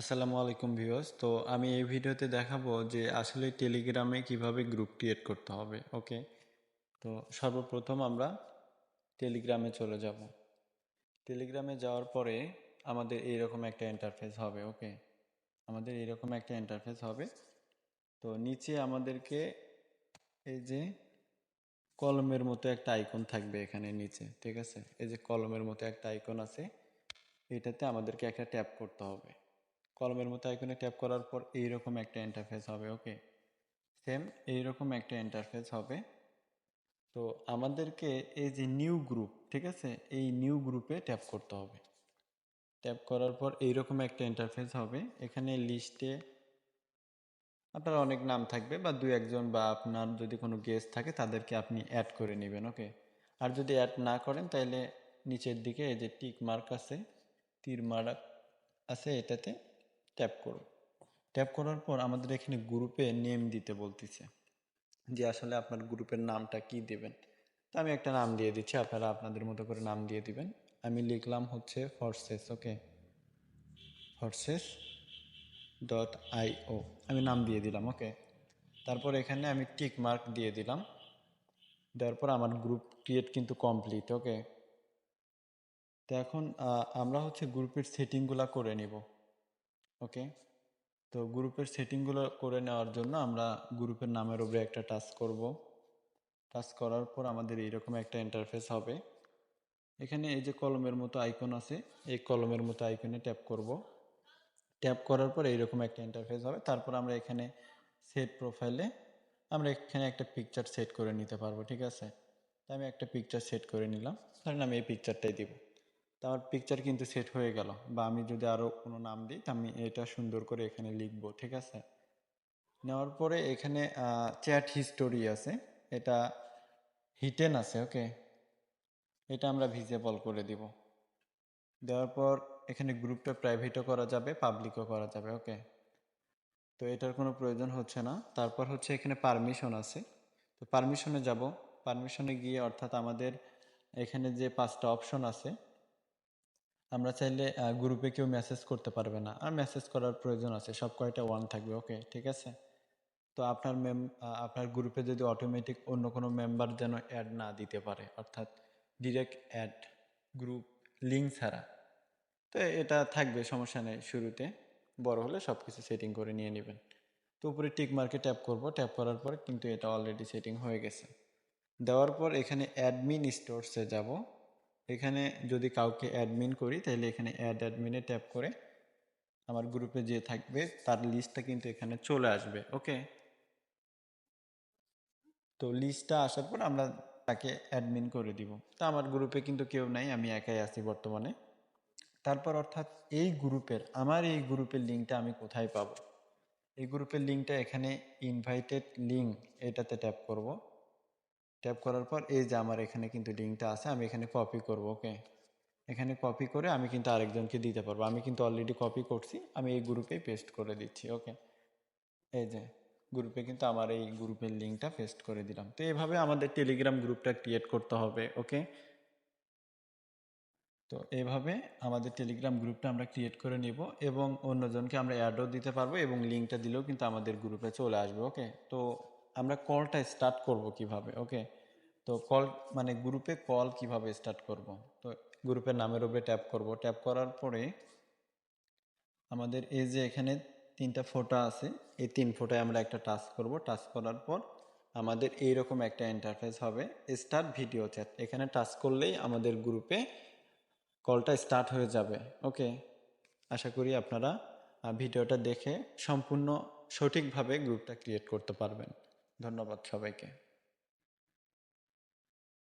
আসসালামু আলাইকুম ভিউয়ার্স। তো আমি এই ভিডিওতে দেখাবো যে আসলে টেলিগ্রামে কীভাবে গ্রুপ ক্রিয়েট করতে হবে, ওকে? তো সর্বপ্রথম আমরা টেলিগ্রামে চলে যাব। টেলিগ্রামে যাওয়ার পরে আমাদের এইরকম একটা ইন্টারফেস হবে, ওকে? আমাদের এইরকম একটা ইন্টারফেস হবে। তো নিচে আমাদেরকে এই যে কলমের মতো একটা আইকন থাকবে এখানে নিচে, ঠিক আছে? এই যে কলমের মতো একটা আইকন আছে, এটাতে আমাদেরকে একটা ট্যাপ করতে হবে। কলমের মতো আইকনে ট্যাপ করার পর এইরকম একটা ইন্টারফেস হবে ওকে সেম এইরকম একটা ইন্টারফেস হবে। তো আমাদেরকে এই যে নিউ গ্রুপ ঠিক আছে? এই নিউ গ্রুপে ট্যাপ করতে হবে। ট্যাপ করার পর এইরকম একটা ইন্টারফেস হবে। এখানে লিস্টে আপনার অনেক নাম থাকবে বা দু একজন বা আপনার যদি কোনো গেস্ট থাকে তাদেরকে আপনি অ্যাড করে নেবেন ওকে আর যদি অ্যাড না করেন তাহলে নিচের দিকে এই যে টিক মার্ক আছে, তীর মার্ক আছে এটাতে ট্যাপ করব ট্যাপ করার পর আমাদের এখানে গ্রুপে নেম দিতে বলতেছে যে আসলে আপনার গ্রুপের নামটা কি দেবেন। তো আমি একটা নাম দিয়ে দিচ্ছি, আপনারা আপনাদের মতো করে নাম দিয়ে দিবেন। আমি লিখলাম হচ্ছে ফরসেস ওকে ফরসেস ডট আইও আমি নাম দিয়ে দিলাম ওকে তারপর এখানে আমি টিক মার্ক দিয়ে দিলাম। দেওয়ার পর আমার গ্রুপ ক্রিয়েট কিন্তু কমপ্লিট ওকে তো এখন আমরা হচ্ছে গ্রুপের সেটিংগুলো করে নিব। ওকে? তো গ্রুপের সেটিংগুলো করে নেওয়ার জন্য আমরা গ্রুপের নামের উপরে একটা টাচ করব। টাচ করার পর আমাদের এইরকম একটা ইন্টারফেস হবে। এখানে এই যে কলমের মতো আইকন আছে, এই কলমের মতো আইকনে ট্যাপ করব। ট্যাপ করার পর এইরকম একটা ইন্টারফেস হবে। তারপর আমরা এখানে সেট প্রোফাইলে আমরা এখানে একটা পিকচার সেট করে নিতে পারব, ঠিক আছে? আমি একটা পিকচার সেট করে নিলাম। ধরেন আমি এই পিকচারটাই দিব। তো আমার পিকচার কিন্তু সেট হয়ে গেল। বা আমি যদি আরও কোনো নাম দিই, তো আমি এটা সুন্দর করে এখানে লিখব, ঠিক আছে? নেওয়ার পরে এখানে চ্যাট হিস্টোরি আছে। এটা হিটেন আছে ওকে এটা আমরা ভিজেবল করে দিব। দেওয়ার পর এখানে গ্রুপটা প্রাইভেটও করা যাবে পাবলিকও করা যাবে ওকে তো এটার কোনো প্রয়োজন হচ্ছে না। তারপর হচ্ছে এখানে পারমিশন আছে। তো পারমিশনে যাব। পারমিশনে গিয়ে অর্থাৎ আমাদের এখানে যে পাঁচটা অপশন আছে আমরা চাইলে গ্রুপে কেউ মেসেজ করতে পারবে না। আর মেসেজ করার প্রয়োজন আছে। সব কয়টা ওয়ান থাকবে ওকে ঠিক আছে? তো আপনার মেম আপনার গ্রুপে যদি অটোমেটিক অন্য কোনো মেম্বার যেন অ্যাড না দিতে পারে, অর্থাৎ ডিরেক্ট অ্যাড গ্রুপ লিঙ্ক ছাড়া, তো এটা থাকবে, সমস্যা নেই শুরুতে। বড় হলে সব কিছু সেটিং করে নিয়ে নেবেন। তো উপরে টিক মার্কে ট্যাপ করব। ট্যাপ করার পর কিন্তু এটা অলরেডি সেটিং হয়ে গেছে। দেওয়ার পর এখানে অ্যাডমিন স্টোরসে যাব। এখানে যদি কাউকে অ্যাডমিন করি, তাহলে এখানে অ্যাড অ্যাডমিনে ট্যাপ করে আমার গ্রুপে যে থাকবে, তার লিস্টটা কিন্তু এখানে চলে আসবে ওকে তো লিস্টটা আসার পর আমরা তাকে অ্যাডমিন করে দিব। তা আমার গ্রুপে কিন্তু কেউ নাই, আমি একাই আছি বর্তমানে। তারপর অর্থাৎ এই গ্রুপের আমার এই গ্রুপের লিঙ্কটা আমি কোথায় পাব? এই গ্রুপের লিঙ্কটা এখানে ইনভাইটেড লিঙ্ক এটাতে ট্যাপ করব। ট্যাপ করার পর, এই যে আমার এখানে কিন্তু লিঙ্কটা আছে, আমি এখানে কপি করব ওকে এখানে কপি করে আমি কিন্তু আরেকজনকে দিতে পারব। আমি কিন্তু অলরেডি কপি করছি, আমি এই গ্রুপে পেস্ট করে দিচ্ছি ওকে এই যে গ্রুপে কিন্তু আমার এই গ্রুপের লিঙ্কটা পেস্ট করে দিলাম। তো এভাবে আমাদের টেলিগ্রাম গ্রুপটা ক্রিয়েট করতে হবে ওকে তো এইভাবে আমাদের টেলিগ্রাম গ্রুপটা আমরা ক্রিয়েট করে নিব এবং অন্যজনকে আমরা অ্যাডও দিতে পারব এবং লিঙ্কটা দিলেও কিন্তু আমাদের গ্রুপে চলে আসবে ওকে তো আমরা কলটা স্টার্ট করব কীভাবে ওকে তো কল মানে গ্রুপে কল কীভাবে স্টার্ট করব? তো গ্রুপের নামের উপরে ট্যাপ করব। ট্যাপ করার পরে আমাদের এই যে এখানে তিনটা ফোটো আছে, এই তিন ফোটায় আমরা একটা টাচ করব। টাচ করার পর আমাদের এইরকম একটা ইন্টারফেস হবে স্টার্ট ভিডিও চ্যাট এখানে টাচ করলেই আমাদের গ্রুপে কলটা স্টার্ট হয়ে যাবে ওকে আশা করি আপনারা ভিডিওটা দেখে সম্পূর্ণ সঠিকভাবে গ্রুপটা ক্রিয়েট করতে পারবেন। ধন্যবাদ সবাইকে।